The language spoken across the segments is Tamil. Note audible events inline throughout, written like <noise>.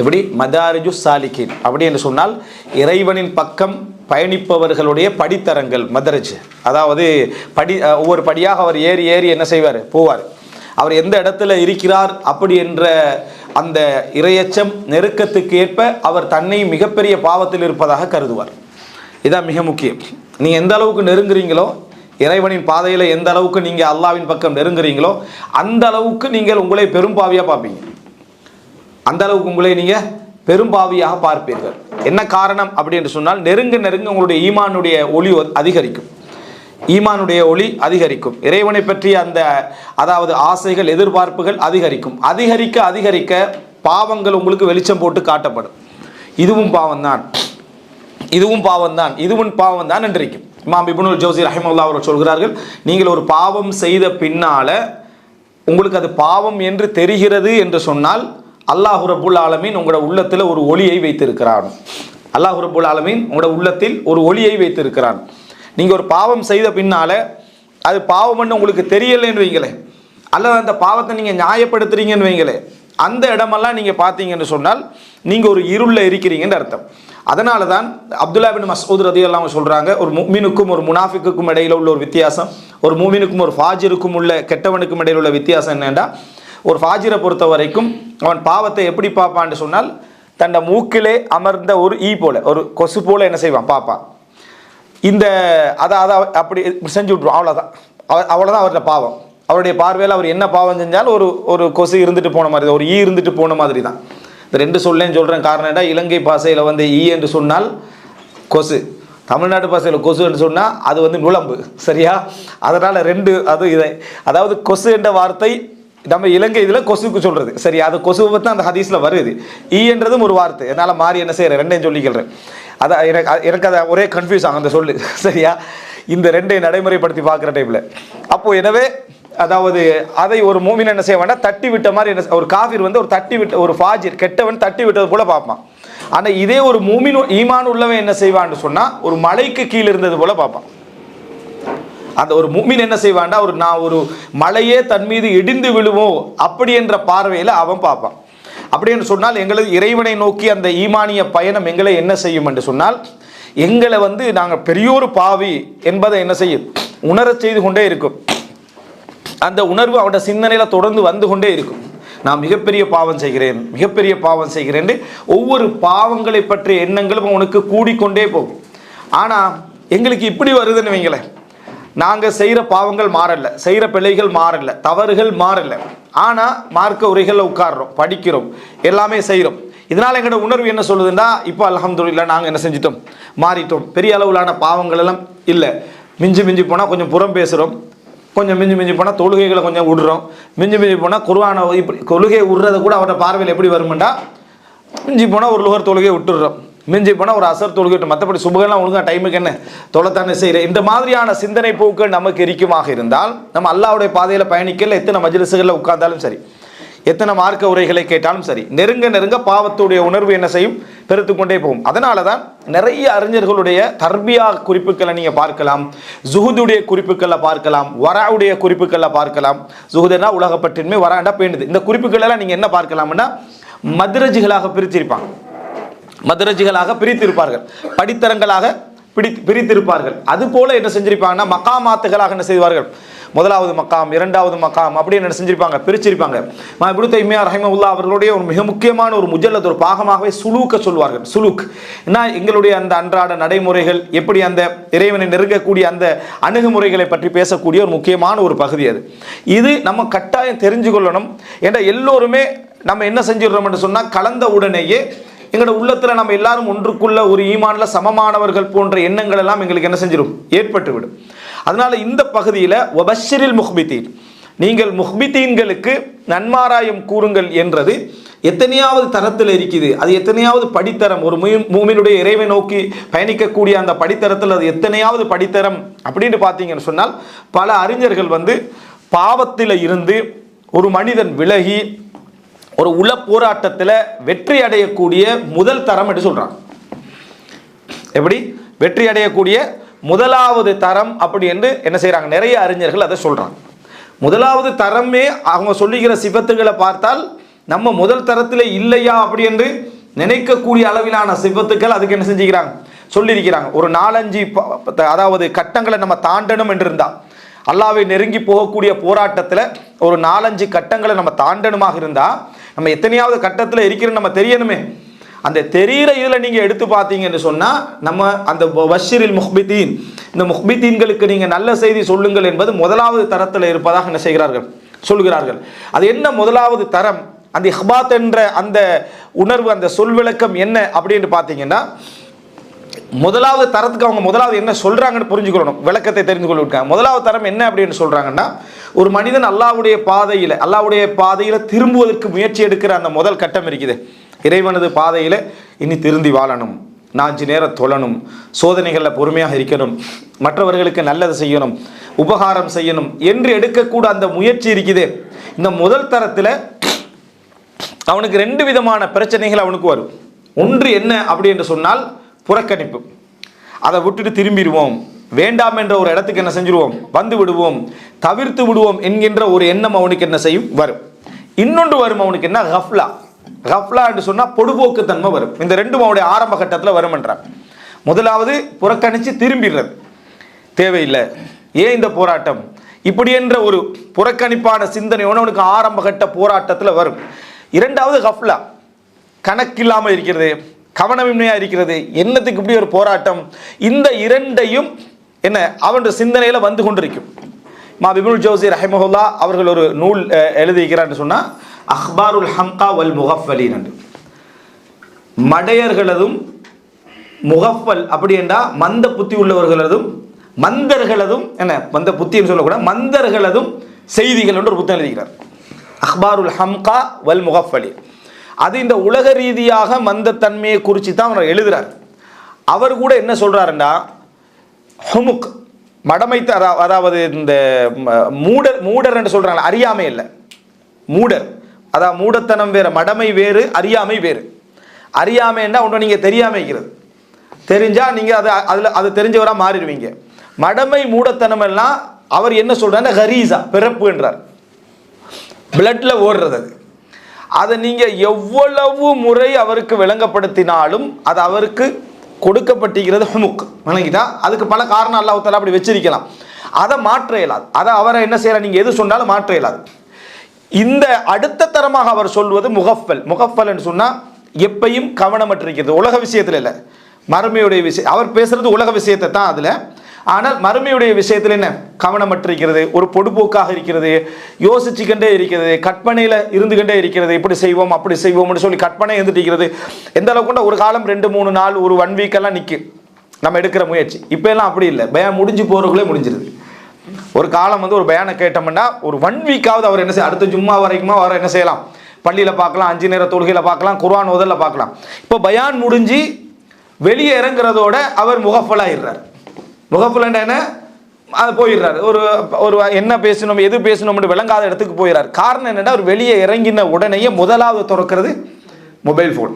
எப்படி? மதாரிஜு சாலிகின். அப்படி என்று சொன்னால் இறைவனின் பக்கம் பயணிப்பவர்களுடைய படித்தரங்கள் மதரஜ். அதாவது படி ஒவ்வொரு படியாக அவர் ஏறி ஏறி என்ன செய்வார்? போவார். அவர் எந்த இடத்துல இருக்கிறார் அப்படி என்ற அந்த இரையச்சம் நெருக்கத்துக்கு ஏற்ப அவர் தன்னை மிகப்பெரிய பாவத்தில் இருப்பதாக கருதுவார். இதான் மிக முக்கியம். நீங்கள் எந்த அளவுக்கு நெருங்குறீங்களோ இறைவனின் பாதையில் எந்த அளவுக்கு நீங்கள் அல்லாவின் பக்கம் நெருங்குறீங்களோ அந்த அளவுக்கு நீங்கள் உங்களை பெரும்பாவியாக பார்ப்பீங்க. அந்த அளவுக்கு உங்களை நீங்கள் பெரும்பாவியாக பார்ப்பீர்கள். என்ன காரணம் அப்படி என்று சொன்னால் நெருங்க நெருங்க உங்களுடைய ஈமானுடைய ஒளி ஒ- அதிகரிக்கும். ஈமானுடைய ஒளி அதிகரிக்கும். இறைவனை பற்றிய அந்த அதாவது ஆசைகள் எதிர்பார்ப்புகள் அதிகரிக்கும். அதிகரிக்க அதிகரிக்க பாவங்கள் உங்களுக்கு வெளிச்சம் போட்டு காட்டப்படும். இதுவும் பாவம்தான். இதுவும் பாவம்தான். இதுவும் பாவம்தான் என்றிருக்கும். இமாம் இபுனுல் ஜோசி ரஹிமுல்லா அவர்கள் சொல்கிறார்கள் நீங்கள் ஒரு பாவம் செய்த பின்னால உங்களுக்கு அது பாவம் என்று தெரிகிறது என்று சொன்னால் அல்லாஹு ரபுல் ஆலமீன் உங்களோட உள்ளத்தில் ஒரு ஒளியை வைத்திருக்கிறான். அல்லாஹு ரபுல் ஆலமீன் உங்களோட உள்ளத்தில் ஒரு ஒளியை வைத்திருக்கிறான். நீங்கள் ஒரு பாவம் செய்த பின்னால் அது பாவம்னு உங்களுக்கு தெரியலைன்னு வைங்களேன். அல்லது அந்த பாவத்தை நீங்கள் நியாயப்படுத்துறீங்கன்னு வைங்களே அந்த இடமெல்லாம் நீங்கள் பார்த்தீங்கன்னு சொன்னால் நீங்கள் ஒரு இருளில் இருக்கிறீங்கன்னு அர்த்தம். அதனால தான் அப்துல்லா பின் மசூத் ரதி எல்லாம் சொல்கிறாங்க ஒரு முமினுக்கும் ஒரு முனாஃபிக்குக்கும் இடையில் உள்ள ஒரு வித்தியாசம் ஒரு மூமினுக்கும் ஒரு ஃபாஜிருக்கும் உள்ள கெட்டவனுக்கும் இடையில் உள்ள வித்தியாசம் என்னென்னா ஒரு ஃபாஜிரை பொறுத்த வரைக்கும் அவன் பாவத்தை எப்படி பார்ப்பான்னு சொன்னால் தன்னை மூக்கிலே அமர்ந்த ஒரு ஈ போல ஒரு கொசு போல என்ன செய்வான்? பார்ப்பான். இந்த அதை அதை அப்படி செஞ்சு விட்ருவோம் அவ்வளோதான் அவ- அவ்வளோதான் அவருடைய பாவம். அவருடைய பார்வையில் அவர் என்ன பாவம் செஞ்சாலும் ஒரு ஒரு கொசு இருந்துட்டு போன மாதிரி தான். ஒரு ஈ இருந்துட்டு போன மாதிரி தான். இந்த ரெண்டு சொல்லேன்னு சொல்கிறேன் காரணம் என்ன இலங்கை பாசையில் வந்து ஈ என்று சொன்னால் கொசு. தமிழ்நாடு பாசையில் கொசு என்று சொன்னால் அது வந்து நுழம்பு. சரியா? அதனால் ரெண்டு அது இதை அதாவது கொசு என்ற வார்த்தை நம்ம இலங்கை இதில் கொசுக்கு சொல்கிறது சரி அது கொசுவை பற்றி அந்த ஹதீஸில் வருது. ஈ என்றதும் ஒரு வார்த்தை. என்னால் மாறி என்ன செய்கிறேன் ரெண்டையும் சொல்லிக்கிறேன் அதான் எனக்கு எனக்கு அதை ஒரே கன்ஃபியூஸ் ஆகும் அந்த சொல்லு. <laughs> சரியா? இந்த ரெண்டையும் நடைமுறைப்படுத்தி பார்க்குற டைமில் அப்போது எனவே அதாவது அதை ஒரு மூமின் என்ன செய்ய வேண்டாம்? தட்டி விட்ட மாதிரி என்ன ஒரு காஃபிர் வந்து ஒரு தட்டி விட்ட ஒரு ஃபாஜிர் கெட்டவன் தட்டி விட்டது போல பார்ப்பான். ஆனால் இதே ஒரு மூமின் ஈமான் உள்ளவன் என்ன செய்வான்னு சொன்னால் ஒரு மலைக்கு கீழே இருந்தது போல பார்ப்பான். அந்த ஒரு மும்மின் என்ன செய்வான்டா ஒரு நான் ஒரு மலையே தன் மீது இடிந்து விழுவோம் அப்படி என்ற பார்வையில் அவன் பார்ப்பான். அப்படின்னு சொன்னால் எங்களது இறைவனை நோக்கி அந்த ஈமானிய பயணம் எங்களை என்ன செய்யும் என்று சொன்னால் எங்களை வந்து நாங்கள் பெரியோரு பாவி என்பதை என்ன செய்யும்? உணரச் செய்து கொண்டே இருக்கும். அந்த உணர்வு அவனோட சிந்தனையில் தொடர்ந்து வந்து கொண்டே இருக்கும். நான் மிகப்பெரிய பாவம் செய்கிறேன் மிகப்பெரிய பாவம் செய்கிறேன் ஒவ்வொரு பாவங்களை பற்றிய எண்ணங்களும் அவனுக்கு கூடிக்கொண்டே போகும். ஆனால் எங்களுக்கு இப்படி வருதுன்னு வைங்களேன். நாங்கள் செய்கிற பாவங்கள் மாறல செய்கிற பிழைகள் மாறல தவறுகள் மாறல. ஆனால் மார்க்க உரைகளில் உட்கார்றோம் படிக்கிறோம் எல்லாமே செய்கிறோம் இதனால் எங்களோட உணர்வு என்ன சொல்லுதுன்னா இப்போ அல்ஹம்துலில்லாஹ் நாங்கள் என்ன செஞ்சிட்டோம்? மாறிட்டோம். பெரிய அளவிலான பாவங்கள் எல்லாம் இல்லை. மிஞ்சி மிஞ்சி போனால் கொஞ்சம் புறம் பேசுகிறோம் கொஞ்சம் மிஞ்சி மிஞ்சி போனால் தொழுகைகளை கொஞ்சம் விடுறோம். மிஞ்சி மிஞ்சி போனால் குருவான இப்படி தொழுகை விடுறத கூட அவரோட பார்வையில் எப்படி வருமெண்டா மிஞ்சி போனால் ஒரு லுகர் தொழுகையை விட்டுடுறோம். மிஞ்சி போனால் ஒரு அசர் தொழுகிட்டு மற்றபடி சுபகெல்லாம் ஒழுங்காக டைமுக்கு என்ன? தொலைத்தானே செய்கிற இந்த மாதிரியான சிந்தனை போக்குகள் நமக்கு எரிக்குமாக இருந்தால் நம்ம அல்லாவுடைய பாதையில் பயணிக்கல எத்தனை மஜிலிசுகளில் உட்கார்ந்தாலும் சரி எத்தனை மார்க்க உரைகளை கேட்டாலும் சரி நெருங்க நெருங்க பாவத்துடைய உணர்வு என்ன செய்யும்? பெருத்து கொண்டே போகும். அதனால தான் நிறைய அறிஞர்களுடைய தர்பியா குறிப்புகளை நீங்கள் பார்க்கலாம் ஜுஹுதுடைய குறிப்புகளை பார்க்கலாம் வராவுடைய குறிப்புகளை பார்க்கலாம். ஜுஹுதுனா உலகப்பட்டின்மை வராண்டா பேண்டுது இந்த குறிப்புகள் எல்லாம் நீங்கள் என்ன பார்க்கலாம்னா மதுரஜிகளாக பிரிச்சிருப்பாங்க மதுரஜிகளாக பிரித்திருப்பார்கள். படித்தரங்களாக பிடி பிரித்திருப்பார்கள். அது போல என்ன செஞ்சிருப்பாங்கன்னா மக்காமாத்துகளாக என்ன செய்வார்கள்? முதலாவது மக்காம் இரண்டாவது மக்காம் அப்படின்னு என்ன செஞ்சிருப்பாங்க? பிரிச்சிருப்பாங்க. இப்படி தைமியா ரஹிமவுல்லா அவர்களுடைய ஒரு மிக முக்கியமான ஒரு முஜல்லத் ஒரு பாகமாகவே சுலூக்க சொல்வார்கள். சுலூக். ஏன்னா எங்களுடைய அந்த அன்றாட நடைமுறைகள் எப்படி அந்த இறைவனை நெருங்கக்கூடிய அந்த அணுகுமுறைகளை பற்றி பேசக்கூடிய ஒரு முக்கியமான ஒரு பகுதி அது. இது நம்ம கட்டாயம் தெரிஞ்சு கொள்ளணும் ஏன்னா எல்லோருமே நம்ம என்ன செஞ்சிடுறோம்னு சொன்னால் கலந்த உடனேயே எங்களோட உள்ளத்தில் நம்ம எல்லாரும் ஒன்றுக்குள்ள ஒரு ஈமான்ல சமமானவர்கள் போன்ற எண்ணங்கள் எல்லாம் எங்களுக்கு என்ன செஞ்சிடும் ஏற்பட்டுவிடும். அதனால இந்த பகுதியில் ஒபஷரில் முஹ்பித்தீன். நீங்கள் முஹ்பித்தீன்களுக்கு நன்மாராயம் கூறுங்கள் என்றது எத்தனையாவது தரத்தில் இருக்குது. அது எத்தனையாவது படித்தரம் ஒரு மூமினுடைய இறைவை நோக்கி பயணிக்கக்கூடிய அந்த படித்தரத்தில் அது எத்தனையாவது படித்தரம் அப்படின்னு பார்த்தீங்கன்னு சொன்னால் பல அறிஞர்கள் வந்து பாவத்தில் இருந்து ஒரு மனிதன் விலகி ஒரு உள போராட்டத்தில் வெற்றி அடையக்கூடிய முதல் தரம் என்று சொல்கிறாங்க எப்படி? வெற்றி அடையக்கூடிய முதலாவது தரம் அப்படி என்று என்ன செய்கிறாங்க நிறைய அறிஞர்கள் அதை சொல்கிறாங்க முதலாவது தரமே அவங்க சொல்லுகிற சிபத்துகளை பார்த்தால் நம்ம முதல் தரத்தில் இல்லையா அப்படி என்று நினைக்கக்கூடிய அளவிலான சிவத்துக்கள் அதுக்கு என்ன செஞ்சுக்கிறாங்க? சொல்லியிருக்கிறாங்க. ஒரு நாலஞ்சு ப- அதாவது கட்டங்களை நம்ம தாண்டணும் என்று இருந்தால் அல்லாவை நெருங்கி போகக்கூடிய போராட்டத்தில் ஒரு நாலஞ்சு கட்டங்களை நம்ம தாண்டணுமாக இருந்தால் நம்ம எத்தனையாவது கட்டத்தில் இருக்கிறோம் நம்ம தெரியணுமே. அந்த தெரிகிற இதில் நீங்கள் எடுத்து பார்த்தீங்கன்னு சொன்னால் நம்ம அந்த வஷிரில் முஹ்பித்தீன். இந்த முஹ்பித்தீன்களுக்கு நீங்கள் நல்ல செய்தி சொல்லுங்கள் என்பது முதலாவது தரத்தில் இருப்பதாக என்ன செய்கிறார்கள்? சொல்கிறார்கள். அது என்ன முதலாவது தரம்? அந்த இஹ்பாத் என்ற அந்த உணர்வு அந்த சொல் விளக்கம் என்ன அப்படின்னு பார்த்தீங்கன்னா முதலாவது தரத்துக்கு அவங்க முதலாவது என்ன சொல்றாங்கன்னு புரிஞ்சுக்கணும் விளக்கத்தை தெரிந்து கொள்ளிருக்காங்க முதலாவது தரம் என்ன அப்படின்னு சொல்றாங்கன்னா ஒரு மனிதன் அல்லாஹ்வுடைய பாதையில் அல்லாவுடைய பாதையில் திரும்புவதற்கு முயற்சி எடுக்கிற அந்த முதல் கட்டம் இருக்குது. இறைவனது பாதையில் இனி திருந்தி வாழணும். நாஞ்சு நேரம் தொழணும். சோதனைகளில் பொறுமையாக இருக்கணும். மற்றவர்களுக்கு நல்லது செய்யணும். உபகாரம் செய்யணும் என்று எடுக்கக்கூட அந்த முயற்சி இருக்குது. இந்த முதல் தரத்தில் அவனுக்கு ரெண்டு விதமான பிரச்சனைகள் அவனுக்கு வரும். ஒன்று என்ன அப்படி என்று சொன்னால் புறக்கணிப்பு. அதை விட்டுட்டு திரும்பிடுவோம். வேண்டாம் என்ற ஒரு இடத்துக்கு என்ன செஞ்சிருவோம்? வந்து விடுவோம். தவிர்த்து விடுவோம் என்கின்ற ஒரு எண்ணம் அவனுக்கு என்ன செய்யும்? வரும். இன்னொன்று வரும் அவனுக்கு என்ன? கஃப்லா. கஃப்லா என்று சொன்னால் பொடுபோக்குத்தன்மை வரும். இந்த ரெண்டும் அவனுடைய ஆரம்ப கட்டத்தில் வரும் முதலாவது புறக்கணித்து திரும்பிடுறது. தேவையில்லை. ஏன் இந்த போராட்டம்? இப்படி என்ற ஒரு புறக்கணிப்பான சிந்தனையோடு அவனுக்கு ஆரம்ப கட்ட போராட்டத்தில் வரும். இரண்டாவது கஃப்லா. கணக்கில்லாமல் இருக்கிறது கவனமின்மையாக இருக்கிறது. என்னத்துக்கு இப்படி ஒரு போராட்டம்? இந்த இரண்டையும் என்ன அவனுடைய சிந்தனையில் வந்து கொண்டிருக்கும். மா பிபுல் ஜோசி ரஹிமஹுல்லா அவர்கள் ஒரு நூல் எழுதியிருக்கிறான்னு சொன்னால் அஹ்பாருல் ஹம்கா வல் முகஃபலின் என்று. மடையர்களதும் முகஃபல் அப்படி என்றா மந்த புத்தி உள்ளவர்களதும் மந்தர்களதும் என்ன மந்த புத்தின்னு சொல்லக்கூடாது மந்தர்களதும் செய்திகள் என்று ஒரு புத்தகம் எழுதுகிறார். அஹ்பாருல் ஹம்கா வல் முகஃபலி அது இந்த உலக ரீதியாக மந்தத்தன்மையை குறித்து தான் அவர் எழுதுகிறார் அவர் கூட என்ன சொல்கிறாருன்னா ஹுமுக் மடமைத்த அதாவது இந்த மூடர் மூடர் என்று சொல்கிறாங்க அறியாமை இல்லை. மூடர். அதான் மூடத்தனம் வேறு மடமை வேறு அறியாமை வேறு. அறியாமைன்னா ஒன்று நீங்கள் தெரியாமல் இருக்கிறது. தெரிஞ்சால் நீங்கள் அது அதில் அது தெரிஞ்சவராக மாறிடுவீங்க. மடமை மூடத்தனம் எல்லாம் அவர் என்ன சொல்கிறாருன்னா ஹரீசா பிறப்பு என்றார். பிளட்ல ஓடுறது அது. அதை நீங்கள் எவ்வளவு முறை அவருக்கு விளங்கப்படுத்தினாலும் அது அவருக்கு கொடுக்கப்பட்டிருக்கிறது ஹுமுக் வணங்கிட்டா? அதுக்கு பல காரணம் அல்லாஹ் அப்படி வச்சிருக்கலாம். அதை மாற்ற இயலாது. அதை அவரை என்ன செய்யலாம்? நீங்கள் எது சொன்னாலும் மாற்ற இயலாது. இந்த அடுத்த தரமாக அவர் சொல்வது முகஃபல். முகஃபல் சொன்னால் எப்பையும் கவனமற்றிருக்கிறது உலக விஷயத்தில் இல்லை. மறுமையுடைய விஷயம். அவர் பேசுறது உலக விஷயத்தை தான் அதில். ஆனால் மறுமையுடைய விஷயத்தில் என்ன? கவனமற்றிருக்கிறது ஒரு பொடுபோக்காக இருக்கிறது யோசிச்சுக்கிட்டே இருக்கிறது கற்பனையில் இருந்துகிட்டே இருக்கிறது இப்படி செய்வோம் அப்படி செய்வோம்னு சொல்லி கற்பனை இருந்துட்டு இருக்கிறது எந்த அளவுக்குன்னா ஒரு காலம் ரெண்டு மூணு நாள் ஒரு ஒன் வீக்கெல்லாம் நிற்கும் நம்ம எடுக்கிற முயற்சி. இப்போ எல்லாம் அப்படி இல்லை. பயம் முடிஞ்சு போகிறக்குள்ளே முடிஞ்சிருது. ஒரு காலம் வந்து ஒரு பயானை கேட்டோம்னா ஒரு ஒன் வீக்காவது அவர் என்ன செய்ய அடுத்த ஜும்மா வரைக்குமா அவர் என்ன செய்யலாம்? பள்ளியில் பார்க்கலாம் அஞ்சு நேர தொழுகையில் பார்க்கலாம் குர்ஆன் ஓதல்ல பார்க்கலாம். இப்போ பயான் முடிஞ்சு வெளியே இறங்குறதோட அவர் முகஃபலாயிடுறார். முகஃபலண்டா என்ன? அது போயிடுறாரு. ஒரு ஒரு என்ன பேசணும் எது பேசணும்னு விளங்காத இடத்துக்கு போயிடுறாரு காரணம் என்னென்னா அவர் வெளியே இறங்கின உடனேயே முதலாவது திறக்கிறது மொபைல் ஃபோன்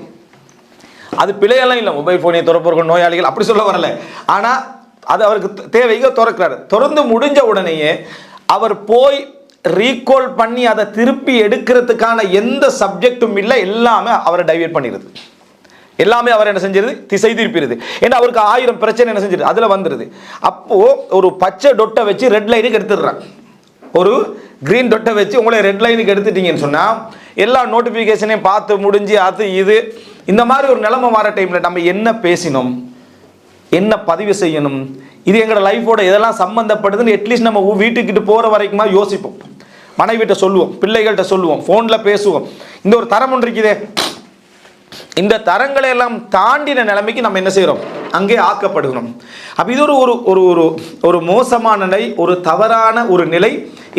அது பிழையெல்லாம் இல்லை. மொபைல் ஃபோனை திறப்பவர்கள் நோயாளிகள் அப்படி சொல்ல வரல. ஆனால் அது அவருக்கு தேவைக்கு திறக்கிறாரு. திறந்து முடிஞ்ச உடனேயே அவர் போய் ரீகால் பண்ணி அதை திருப்பி எடுக்கிறதுக்கான எந்த சப்ஜெக்டும் இல்லை எல்லாமே அவரை டைவெர்ட் பண்ணிடுது. எல்லாமே அவர் என்ன செஞ்சிருது? திசை திருப்பிடுது ஏன்னா அவருக்கு ஆயிரம் பிரச்சனை என்ன செஞ்சிருது? அதில் வந்துடுது அப்போது ஒரு பச்சை டொட்டை வச்சு ரெட் லைனுக்கு எடுத்துடுறான். ஒரு க்ரீன் டொட்டை வச்சு உங்களை ரெட் லைனுக்கு எடுத்துட்டீங்கன்னு சொன்னால் எல்லா நோட்டிஃபிகேஷனையும் பார்த்து முடிஞ்சு அது இது. இந்த மாதிரி ஒரு நிலைமை வர டைமில் நம்ம என்ன பேசினோம்? என்ன பதிவு செய்யணும்? இது எங்களோட லைஃபோட இதெல்லாம் சம்மந்தப்படுதுன்னு அட்லீஸ்ட் நம்ம வீட்டுக்கிட்டு போகிற வரைக்குமா யோசிப்போம். மனைவிட்ட சொல்லுவோம் பிள்ளைகள்கிட்ட சொல்லுவோம் ஃபோனில் பேசுவோம். இந்த ஒரு தரம் ஒன்று இருக்குதே. இந்த தரங்களை எல்லாம் தாண்டின நிலைமைக்கு நம்ம என்ன செய்கிறோம்? அங்கே ஆக்கப்படுகிறோம். அப்போ இது ஒரு ஒரு ஒரு ஒரு ஒரு மோசமான நிலை ஒரு தவறான ஒரு நிலை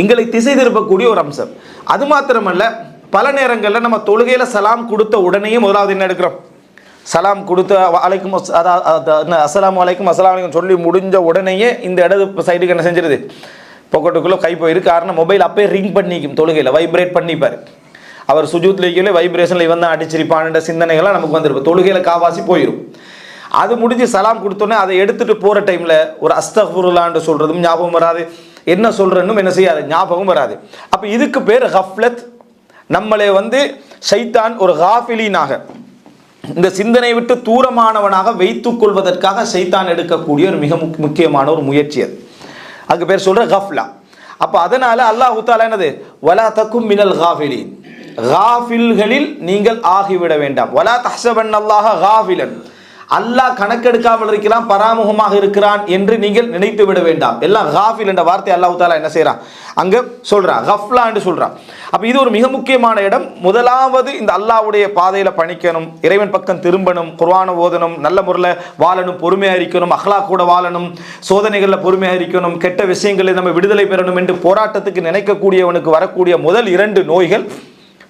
எங்களை திசை திருப்பக்கூடிய ஒரு அம்சம். அது மாத்திரமல்ல பல நேரங்களில் நம்ம தொழுகையில் சலாம் கொடுத்த உடனேயே முதலாவது என்ன எடுக்கிறோம்? சலாம் கொடுத்த அலைக்கும் அஸ்ஸலாமு அலைக்கும் அசலாம் அலைக்கும் சொல்லி முடிஞ்ச உடனேயே இந்த இடது சைடுக்கு என்ன செஞ்சிருது? பொக்கெட்டுக்குள்ளே கை போயிருக்கு காரணம் மொபைல் அப்பயே ரிங் பண்ணிக்கும் தொழுகையில் வைப்ரேட் பண்ணிப்பார். அவர் சுஜூத்ல வைப்ரேஷனில் இவன் தான் அடிச்சிருப்பான்ற சிந்தனைகள்லாம் நமக்கு வந்துருக்கும். தொழுகையில் காவாசி போயிடும் அது முடிஞ்சு சலாம் கொடுத்தோன்னே அதை எடுத்துகிட்டு போகிற டைமில் ஒரு அஸ்தகுருலான்னு சொல்கிறதும் ஞாபகம் வராது. என்ன சொல்கிறேன்னும் என்ன செய்யாது? ஞாபகம் வராது. அப்போ இதுக்கு பேர் ஹஃப்லத் நம்மளை வந்து சைத்தான் ஒரு ஹாஃபிலீனாக இந்த சிந்தனை விட்டு தூரமானவனாக வைத்துக் கொள்வதற்காக சைத்தான் எடுக்கக்கூடிய ஒரு மிக முக்- முக்கியமான ஒரு முயற்சி அது. அதுக்கு பேர் சொல்கிற கஃப்லா. அப்போ அதனால் அல்லாஹ் தாலா என்னது? வலா தக்கும் மினல் ஹாஃபிலீன் காஃபில்களில் நீங்கள் ஆகிவிட வேண்டாம். வலா தஹசபன் அல்லாஹ காஃபிலன். அல்லாஹ் கணக்கெடுக்காமல் இருக்கிறான் பராமுகமாக இருக்கிறான் என்று நீங்கள் நினைத்து விட வேண்டாம். எல்லாம் காஃபில் என்ற வார்த்தை அல்லாஹ் தாலா என்ன செய்கிறான் அங்கே சொல்கிறான் ஹஃப்லா என்று சொல்கிறான் அப்போ இது ஒரு மிக முக்கியமான இடம். முதலாவது இந்த அல்லாஹ்வுடைய பாதையில் பணிக்கணும் இறைவன் பக்கம் திரும்பணும் குர்வான ஓதணும் நல்ல முறையில் வாழணும் பொறுமையாக இருக்கணும் அஹ்லா கூட வாழணும் சோதனைகளில் பொறுமையாக இருக்கணும் கெட்ட விஷயங்களில் நம்ம விடுதலை பெறணும் என்று போராட்டத்துக்கு நினைக்கக்கூடியவனுக்கு வரக்கூடிய முதல் இரண்டு நோய்கள்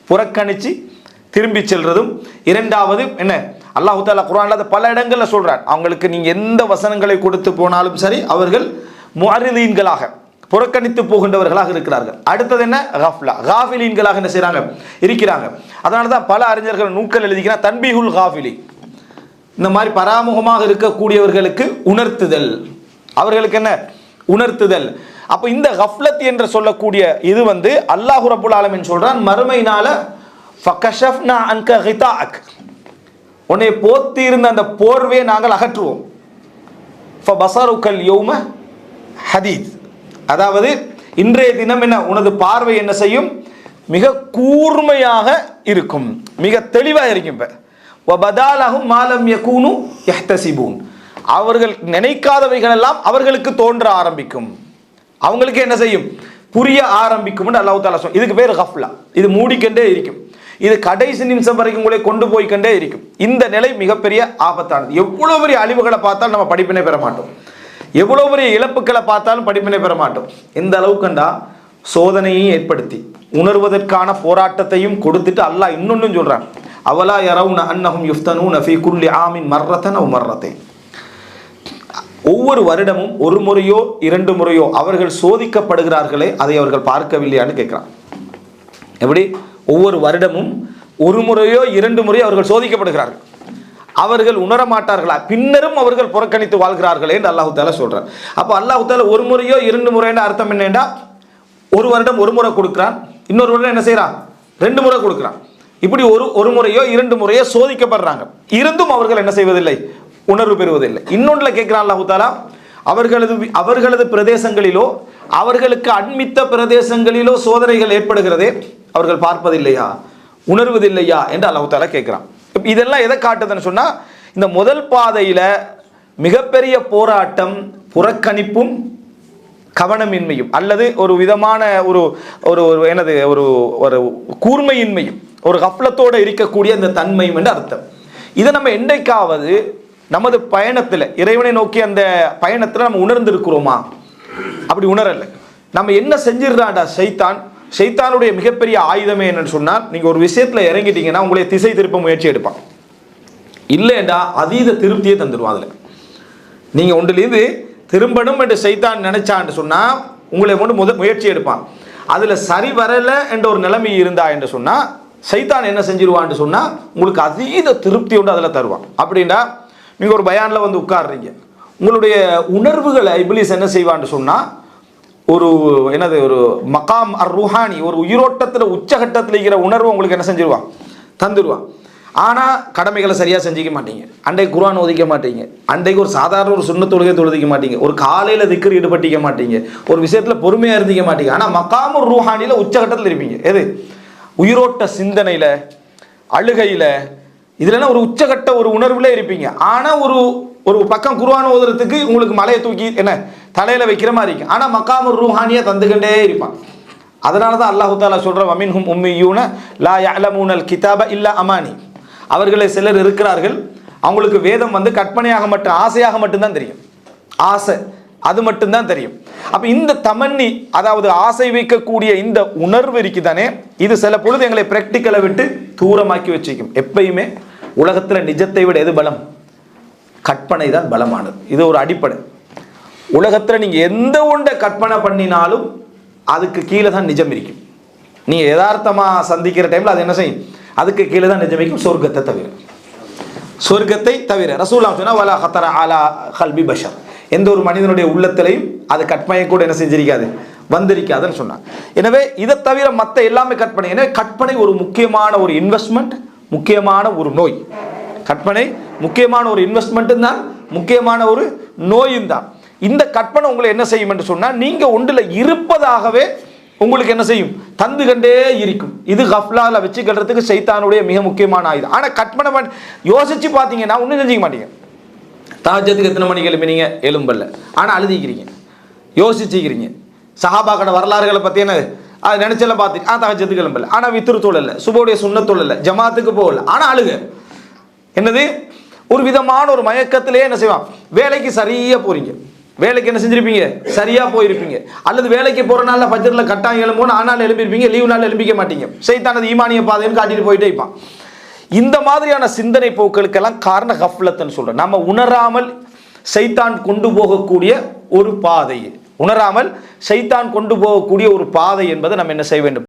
புறக்கணித்து திரும்பி செல்றதும் இரண்டாவது என்ன? அல்லாஹு தாலா குரான் அதை பல இடங்களில் சொல்கிறார் அவங்களுக்கு நீங்கள் எந்த வசனங்களை கொடுத்து போனாலும் சரி அவர்கள் முஅரிதீன்களாக புறக்கணித்து போகின்றவர்களாக இருக்கிறார்கள். அடுத்தது என்ன? காஃபிலா. ஹாஃபிலீன்களாக என்ன செய்கிறாங்க இருக்கிறாங்க. அதனால தான் பல அறிஞர்கள் நூக்கள் எழுதிக்கிறார் தன்பிஹுல் ஹாஃபிலி இந்த மாதிரி பராமுகமாக இருக்கக்கூடியவர்களுக்கு உணர்த்துதல். அவர்களுக்கு என்ன? உணர்த்துதல். அப்போ இந்த கஃப்லத் என்று சொல்லக்கூடிய இது வந்து அல்லாஹு ரபுல் ஆலமின் சொல்றான் மறுமையினால ஃபகஷஃப்னா அன்க கிதாஅக். உன்னை போத்தி இருந்த அந்த போர்வையை நாங்கள் அகற்றுவோம். ஃபபஸருக்கல் யோம ஹதீத். அதாவது இன்றைய தினம் என்ன உனது பார்வை என்ன செய்யும்? மிக கூர்மையாக இருக்கும். மிக தெளிவாக இருக்கும் இப்ப. வபதாலஹும் மாலம் யகூனு எஹ்தசிபூன் அவர்கள் நினைக்காதவைகள் எல்லாம் அவர்களுக்கு தோன்ற ஆரம்பிக்கும். அவங்களுக்கு என்ன செய்யும்? புரிய ஆரம்பிக்கும் அல்லாஹ் தாலா இதுக்கு பேர் ஹஃப்லா இது மூடிக்கண்டே இருக்கும். இது கடைசி நிமிஷம் வரைக்கும் உங்களை கொண்டு போய்கண்டே இருக்கும். இந்த நிலை மிகப்பெரிய ஆபத்தானது. எவ்வளவு பெரிய அழிவுகளை பார்த்தாலும் நம்ம படிப்பினை பெற மாட்டோம். எவ்வளவு பெரிய இழப்புகளை பார்த்தாலும் படிப்பினை பெற மாட்டோம். இந்த அளவுக்குண்டா சோதனையையும் ஏற்படுத்தி உணர்வதற்கான போராட்டத்தையும் கொடுத்துட்டு அல்லாஹ் இன்னொன்னும் சொல்றான். அவலா யரவுன அன்னஹும் யுஃப்தனூன ஃபீ குல்லி ஆமின் மர்ரத்தன் அவ் மர்ரத்தேன் ஒவ்வொரு வருடமும் ஒரு முறையோ இரண்டு முறையோ அவர்கள் சோதிக்கப்படுகிறார்களே அதை அவர்கள் பார்க்கவில்லையான்னு கேட்குறான். எப்படி? ஒவ்வொரு வருடமும் ஒரு முறையோ இரண்டு முறையோ அவர்கள் சோதிக்கப்படுகிறார்கள். அவர்கள் உணர மாட்டார்களா? பின்னரும் அவர்கள் புறக்கணித்து வாழ்கிறார்களே என்று அல்லாஹு தாலா அப்போ அல்லாஹு தாலா ஒரு முறையோ இரண்டு முறைன்னு அர்த்தம் என்னென்னா ஒரு வருடம் ஒரு முறை கொடுக்குறான் இன்னொரு வருடம் என்ன செய்கிறான் ரெண்டு முறை கொடுக்குறான். இப்படி ஒரு ஒரு முறையோ இரண்டு முறையோ சோதிக்கப்படுறாங்க. இருந்தும் அவர்கள் என்ன செய்வதில்லை? உணர்வு பெறுவதில்லை. இன்னொன்றில் கேட்கிறான் அல்லாஹு தாலா அவர்களது அவர்களது பிரதேசங்களிலோ அவர்களுக்கு அண்மித்த பிரதேசங்களிலோ சோதனைகள் ஏற்படுகிறதே அவர்கள் பார்ப்பதில்லையா? உணர்வதில்லையா? என்று அல்லாஹு தாலா கேட்கிறான் இதெல்லாம் எதை காட்டுதுன்னு சொன்னால் இந்த முதல் பாதையில் மிகப்பெரிய போராட்டம் புறக்கணிப்பும் கவனமின்மையும் அல்லது ஒரு விதமான ஒரு ஒரு ஒரு எனது ஒரு ஒரு கூர்மையின்மையும் ஒரு கஃப்லத்தோடு இருக்கக்கூடிய அந்த தன்மையும் என்று அர்த்தம். இதை நம்ம என்றைக்காவது நமது பயணத்தில் இறைவனை நோக்கி அந்த பயணத்தில் நம்ம உணர்ந்திருக்கிறோமா? அப்படி உணரலை. நம்ம என்ன செஞ்சிடறான்டா சைத்தான்? சைத்தானுடைய மிகப்பெரிய ஆயுதமே என்னன்னு சொன்னால் நீங்கள் ஒரு விஷயத்தில் இறங்கிட்டீங்கன்னா உங்களை திசை திருப்ப முயற்சி எடுப்பான். இல்லைண்டா அதீத திருப்தியே தந்துடுவான் அதில். நீங்கள் ஒன்றிலிருந்து திரும்பணும் என்று சைத்தான் நினைச்சான்னு சொன்னால் உங்களை கொண்டு முத முயற்சி எடுப்பான். அதில் சரி வரலை என்ற ஒரு நிலைமை இருந்தா என்று சொன்னால் சைத்தான் என்ன செஞ்சிருவான்னு சொன்னால் உங்களுக்கு அதீத திருப்தி உண்டு அதில் தருவான். அப்படின்னா நீங்கள் ஒரு பயானில் வந்து உட்காடுறீங்க உங்களுடைய உணர்வுகளை இபிலிஸ் என்ன செய்வான்னு சொன்னால் ஒரு என்னது ஒரு மகாம் அர் ருஹானி ஒரு உயிரோட்டத்தில் உச்சகட்டத்தில் இருக்கிற உணர்வு உங்களுக்கு என்ன செஞ்சிருவான் தந்துடுவான் ஆனால் கடமைகளை சரியாக செஞ்சிக்க மாட்டீங்க. அன்றைக்கு குரான் ஒதுக்க மாட்டீங்க. அன்றைக்கு ஒரு சாதாரண ஒரு சுண்ண தொழுகை தொழுதிக்க மாட்டீங்க. ஒரு காலையில் திக்கர் ஈடுபட்டிக்க மாட்டீங்க. ஒரு விஷயத்தில் பொறுமையாக இருந்திக்க மாட்டீங்க. ஆனால் மக்காமு ரூஹானியில் உச்சகட்டத்தில் இருப்பீங்க. எது? உயிரோட்ட சிந்தனையில் அழுகையில் இதுலனா ஒரு உச்சகட்ட ஒரு உணர்வுல இருப்பீங்க. ஆனால் ஒரு ஒரு பக்கம் குருவான ஓதுறதுக்கு உங்களுக்கு மலையை தூக்கி என்ன தலையில் வைக்கிற மாதிரி இருக்கும் ஆனால் மக்காம ரூஹானியை தந்துக்கிட்டே இருப்பான் அதனால தான் அல்லாஹு தாலா சொல்கிற வமின்ஹும் உம்மியூன லா யஅலமூனல் கிதாப இல்லா அமானி. அவர்களே சிலர் இருக்கிறார்கள். அவங்களுக்கு வேதம் வந்து கற்பனையாக மட்டும் ஆசையாக மட்டும்தான் தெரியும். ஆசை. அது மட்டும்தான் தெரியும். அப்போ இந்த தமன்னி அதாவது ஆசை வைக்கக்கூடிய இந்த உணர்வு இருக்குதானே இது சில பொழுது எங்களை பிராக்டிக்கலை விட்டு தூரமாக்கி வச்சுக்கும். எப்பயுமே உலகத்தில் நிஜத்தை விட எது பலம்? கற்பனை தான் பலமானது. இது ஒரு அடிப்படை. உலகத்தில் நீங்கள் எந்த ஒன்றை கற்பனை பண்ணினாலும் அதுக்கு கீழே தான் நிஜம் இருக்கும். நீங்கள் யதார்த்தமாக சந்திக்கிற டைமில் அது என்ன செய்யும்? அதுக்கு கீழே தான் நிஜம் இருக்கும் சொர்க்கத்தை தவிர. சொர்க்கத்தை தவிர ரசூலாம் சொன்னா வலா ஹத்தரா அலா ஹல்பி பஷர். எந்த ஒரு மனிதனுடைய உள்ளத்திலையும் அது கற்பனை கூட என்ன செஞ்சிருக்காது. வந்திருக்காதுன்னு சொன்னாங்க எனவே இதை தவிர மற்ற எல்லாமே கற்பனை. எனவே கற்பனை ஒரு முக்கியமான ஒரு இன்வெஸ்ட்மெண்ட் முக்கியமான ஒரு நோய். கற்பனை முக்கியமான ஒரு இன்வெஸ்ட்மெண்ட்டும் தான் முக்கியமான ஒரு நோயும் தான். இந்த கற்பனை உங்களை என்ன செய்யும் என்று சொன்னால் நீங்கள் ஒன்றில் இருப்பதாகவே உங்களுக்கு என்ன செய்யும்? தந்து கண்டே இருக்கும். இது கஃப்லாவில் வச்சுக்கிறதுக்கு சைத்தானுடைய மிக முக்கியமான ஆயுதம். ஆனால் கற்பனை யோசிச்சு பார்த்தீங்கன்னா ஒன்றும் செஞ்சிக்க மாட்டீங்க. தாஜத்துக்கு எத்தனை மணிக்கு எழுப்பினீங்க? எலும்பல்ல ஆனால் அழுதிக்கிறீங்க. யோசிச்சுக்கிறீங்க. சஹாபாக்கட வரலாறுகளை பற்றி என்ன? அது நினைச்சல பார்த்து ஆ தகஜத்துக்கு எழும்பல. ஆனால் வித்துரு தொழில் சுபோடைய சுண்ண தொழில் ஜமாத்துக்கு போகல. ஆனால் அழுக. என்னது? ஒரு விதமான ஒரு மயக்கத்திலே என்ன செய்வான்? வேலைக்கு சரியாக போகிறீங்க வேலைக்கு என்ன செஞ்சிருப்பீங்க? சரியாக போயிருப்பீங்க. அல்லது வேலைக்கு போகிற நாளில் பஜ்ரில் கட்டாயம் எழும்போன்னு ஆனால் எழுப்பியிருப்பீங்க லீவ் நாள் எழுப்பிக்க மாட்டீங்க. சைத்தானது ஈமானிய பாதைன்னு காட்டிட்டு போயிட்டே இருப்பான். இந்த மாதிரியான சிந்தனை போக்களுக்கெல்லாம் காரண கஃப்லத்துன்னு சொல்கிறோம் நம்ம உணராமல் சைத்தான் கொண்டு போகக்கூடிய ஒரு பாதை. உணராமல் சைத்தான் கொண்டு போகக்கூடிய ஒரு பாதை என்பதை நம்ம என்ன செய்ய வேண்டும்?